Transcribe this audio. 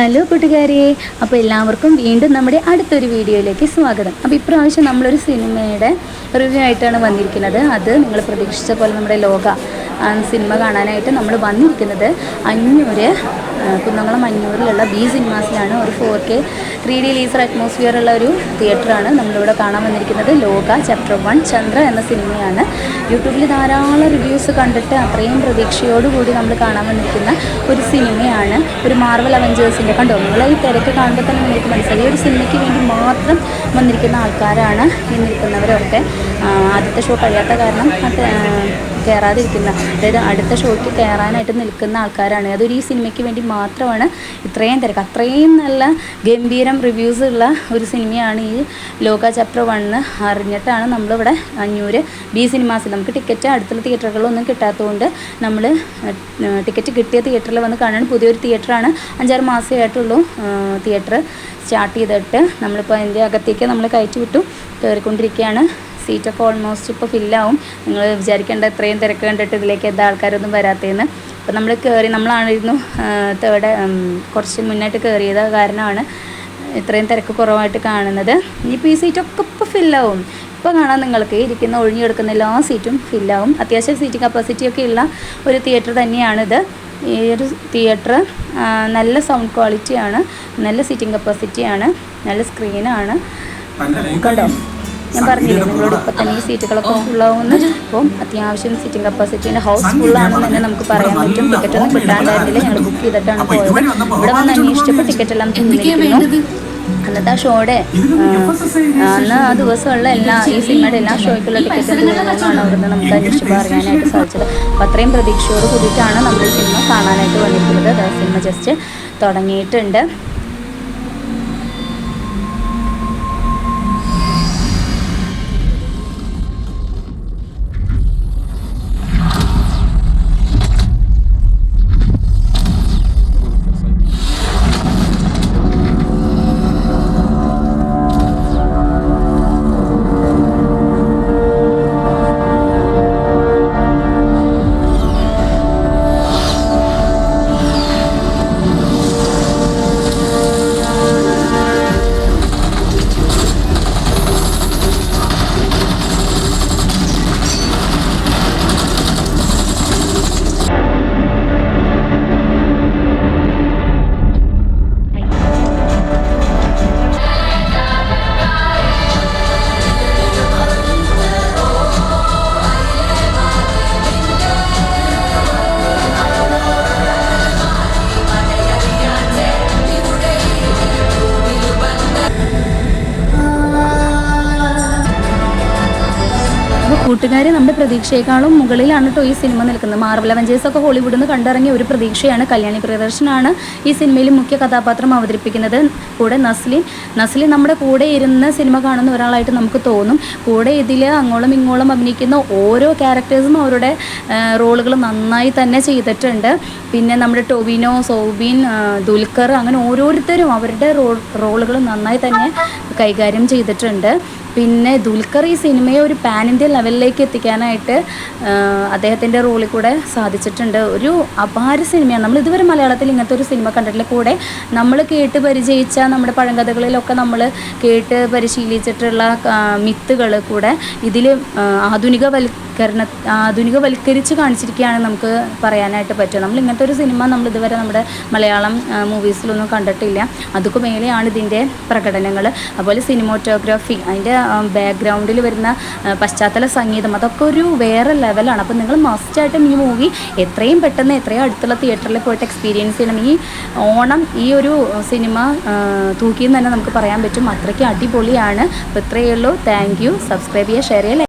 Hello കൂട്ടുകാരെ അപ്പോൾ എല്ലാവർക്കും വീണ്ടും നമ്മുടെ അടുത്തൊരു വീഡിയോയിലേക്ക് സ്വാഗതം. അപ്പോൾ ഇപ്രാവശ്യം നമ്മളൊരു സിനിമയുടെ റിവ്യൂ ആയിട്ടാണ് വന്നിരിക്കുന്നത്. അത് നിങ്ങൾ പ്രതീക്ഷിച്ച പോലെ നമ്മുടെ ലോക സിനിമ കാണാനായിട്ട് നമ്മൾ വന്നിരിക്കുന്നത് അഞ്ഞൂര് കുന്നംകുളം അഞ്ഞൂരിലുള്ള ബി സിനിമാസിലാണ്. ഒരു four K three D laser atmosphere ഉള്ള ഒരു തിയേറ്ററാണ് നമ്മളിവിടെ കാണാൻ വന്നിരിക്കുന്നത്. ലോക ചാപ്റ്റർ വൺ ചന്ദ്ര എന്ന സിനിമയാണ്. യൂട്യൂബിൽ ധാരാളം റിവ്യൂസ് കണ്ടിട്ട് അത്രയും പ്രതീക്ഷയോടുകൂടി നമ്മൾ കാണാൻ വന്നിരിക്കുന്ന ഒരു സിനിമയാണ്. ഒരു മാർവൽ അവഞ്ചേഴ്സിന്റെ കണ്ടോ? നിങ്ങൾ ഈ തിരക്ക് കാണുമ്പോൾ തന്നെ നിങ്ങൾക്ക് മനസ്സിലായി. ഒരു സിനിമയ്ക്ക് വേണ്ടി മാത്രം വന്നിരിക്കുന്ന ആൾക്കാരാണ് ഈ നിൽക്കുന്നവരൊക്കെ ആദ്യത്തെ ഷോ കഴിയാത്ത കാരണം കയറാതിരിക്കുന്ന അതായത് അടുത്ത ഷോയ്ക്ക് കയറാനായിട്ട് നിൽക്കുന്ന ആൾക്കാരാണ്. അതൊരു ഈ സിനിമയ്ക്ക് വേണ്ടി മാത്രമാണ് ഇത്രയും തിരക്ക്. അത്രയും നല്ല ഗംഭീരം റിവ്യൂസ് ഉള്ള ഒരു സിനിമയാണ് ഈ ലോക ചാപ്റ്റർ വണ്ണ് അറിഞ്ഞിട്ടാണ് നമ്മളിവിടെ അഞ്ഞൂര് ബി സിനിമാസിൽ നമുക്ക് ടിക്കറ്റ് അടുത്തുള്ള തിയേറ്ററുകളൊന്നും കിട്ടാത്തതുകൊണ്ട് നമ്മൾ ടിക്കറ്റ് കിട്ടിയ തിയേറ്ററിൽ വന്ന് കാണാൻ പുതിയൊരു തിയേറ്ററാണ് അഞ്ചാറ് മാസമായിട്ടുള്ളൂ തിയേറ്റർ സ്റ്റാർട്ട് ചെയ്തിട്ട് നമ്മളിപ്പോൾ അതിന്റെ അകത്തേക്ക് നമ്മൾ കയറ്റി വിട്ടു കയറിക്കൊണ്ടിരിക്കുകയാണ്. സീറ്റൊക്കെ ഓൾമോസ്റ്റ് ഇപ്പോൾ ഫില്ലാവും നിങ്ങൾ വിചാരിക്കേണ്ട ഇത്രയും തിരക്ക് കണ്ടിട്ട് ഇതിലേക്ക് എന്താ ആൾക്കാരൊന്നും വരാത്തതെന്ന്. അപ്പോൾ നമ്മൾ കയറി നമ്മളാണിരുന്നു തേർഡ് കുറച്ച് മുന്നായിട്ട് കയറിയത് കാരണമാണ് ഇത്രയും തിരക്ക് കുറവായിട്ട് കാണുന്നത്. ഇനിയിപ്പോൾ ഈ സീറ്റൊക്കെ ഇപ്പോൾ ഫില്ലാവും ഇപ്പോൾ കാണാൻ നിങ്ങൾക്ക്. ഇരിക്കുന്ന ഒഴിഞ്ഞു കിടക്കുന്ന എല്ലാ സീറ്റും ഫില്ലാവും അത്യാവശ്യം സീറ്റിംഗ് കപ്പാസിറ്റി ഒക്കെ ഉള്ള ഒരു തിയേറ്റർ തന്നെയാണിത്. ഈ ഒരു തിയേറ്റർ നല്ല സൗണ്ട് ക്വാളിറ്റിയാണ് നല്ല സീറ്റിംഗ് കപ്പാസിറ്റിയാണ് നല്ല സ്ക്രീനാണ് കണ്ടോ ഞാൻ പറഞ്ഞില്ലേ നിങ്ങളോട് ഇപ്പം തന്നെ ഈ സീറ്റുകളൊക്കെ ഫുള്ളാവുന്നു അപ്പം അത്യാവശ്യം സീറ്റിംഗ് കപ്പാസിറ്റിന്റെ ഹൗസ് ഫുള്ളാണെന്ന് തന്നെ നമുക്ക് പറയാൻ പറ്റും. ടിക്കറ്റ് ഒന്നും കിട്ടാണ്ടായിരുന്നില്ല ഞങ്ങൾ ബുക്ക് ചെയ്തിട്ടാണ് പോയത്. ഇവിടെ വന്ന് അന്വേഷിച്ചപ്പോൾ ടിക്കറ്റ് എല്ലാം തന്നിരിക്കുന്നു. അന്നത്തെ ആ ഷോയുടെ അന്ന് ആ ദിവസമുള്ള എല്ലാ ഈ സിനിമയുടെ എല്ലാ ഷോയ്ക്കുള്ള ടിക്കറ്റ് തീർന്നെന്നാണ് അവിടുന്ന് നമുക്ക് അന്വേഷിച്ചപ്പോൾ അറിയാനായിട്ട് സാധിച്ചത്. അപ്പം അത്രയും പ്രതീക്ഷയോട് കൂടിയിട്ടാണ് നമ്മൾ ഈ സിനിമ കാണാനായിട്ട് വന്നിരിക്കുന്നത്. സിനിമ ജസ്റ്റ് തുടങ്ങിയിട്ടുണ്ട്. കൂട്ടുകാരെ നമ്മുടെ പ്രതീക്ഷയെക്കാളും മുകളിലാണ് കേട്ടോ ഈ സിനിമ നിൽക്കുന്നത്. മാർവൽ അവഞ്ചേഴ്സ് ഒക്കെ ഹോളിവുഡിൽ നിന്ന് കണ്ടിറങ്ങിയ ഒരു പ്രതീക്ഷയാണ് കല്യാണി പ്രിയദർശനാണ് ഈ സിനിമയിൽ മുഖ്യ കഥാപാത്രം അവതരിപ്പിക്കുന്നത്. കൂടെ നസ്ലിൻ. നസ്ലിൻ നമ്മുടെ കൂടെ ഇരുന്ന് സിനിമ കാണുന്ന ഒരാളായിട്ട് നമുക്ക് തോന്നും. കൂടെ ഇതിൽ അങ്ങോളം ഇങ്ങോളം അഭിനയിക്കുന്ന ഓരോ ക്യാരക്ടേഴ്സും അവരുടെ റോളുകൾ നന്നായി തന്നെ ചെയ്തിട്ടുണ്ട്. പിന്നെ നമ്മുടെ ടൊവിനോ സോബിൻ ദുൽഖർ അങ്ങനെ ഓരോരുത്തരും അവരുടെ റോളുകൾ നന്നായി തന്നെ കൈകാര്യം ചെയ്തിട്ടുണ്ട്. പിന്നെ ദുൽഖർ ഈ സിനിമയെ ഒരു പാൻ ഇന്ത്യ ലെവലിലേക്ക് എത്തിക്കാനായിട്ട് അദ്ദേഹത്തിന്റെ റോളിൽ കൂടെ സാധിച്ചിട്ടുണ്ട്. ഒരു അപാര സിനിമയാണ്. നമ്മൾ ഇതുവരെ മലയാളത്തിൽ ഇങ്ങനത്തെ ഒരു സിനിമ കണ്ടിട്ടില്ല. കൂടെ നമ്മൾ കേട്ട് പരിചയിച്ച നമ്മുടെ പഴങ്കഥകളിലൊക്കെ നമ്മൾ കേട്ട് പരിശീലിച്ചിട്ടുള്ള മിത്തുകൾ കൂടെ ഇതിൽ ആധുനികവൽക്കരണ ആധുനികവൽക്കരിച്ച് കാണിച്ചിരിക്കുകയാണ് നമുക്ക് പറയാനായിട്ട് പറ്റുക. നമ്മൾ ഇങ്ങനത്തെ ഒരു സിനിമ നമ്മൾ ഇതുവരെ നമ്മുടെ മലയാളം മൂവീസിലൊന്നും കണ്ടിട്ടില്ല. അതൊക്കെ മേലെയാണ് ഇതിന്റെ പ്രകടനങ്ങൾ. അതുപോലെ സിനിമോട്ടോഗ്രാഫി അതിന്റെ ബാക്ക്ഗ്രൗണ്ടിൽ വരുന്ന പശ്ചാത്തല സംഗീതം അതൊക്കെ ഒരു വേറെ ലെവലാണ്. അപ്പോൾ നിങ്ങൾ മസ്റ്റായിട്ടും ഈ മൂവി എത്രയും പെട്ടെന്ന് എത്രയും അടുത്തുള്ള തിയേറ്ററിൽ പോയിട്ട് എക്സ്പീരിയൻസ് ചെയ്യണം. ഈ ഓണം ഈ ഒരു സിനിമ തൂക്കിയെന്ന് തന്നെ നമുക്ക് പറയാൻ പറ്റും. അത്രയ്ക്ക് അടിപൊളിയാണ്. അപ്പോൾ ഇത്രയേ ഉള്ളൂ. താങ്ക് യു സബ്സ്ക്രൈബ് ചെയ്യുക ഷെയർ ചെയ്യുക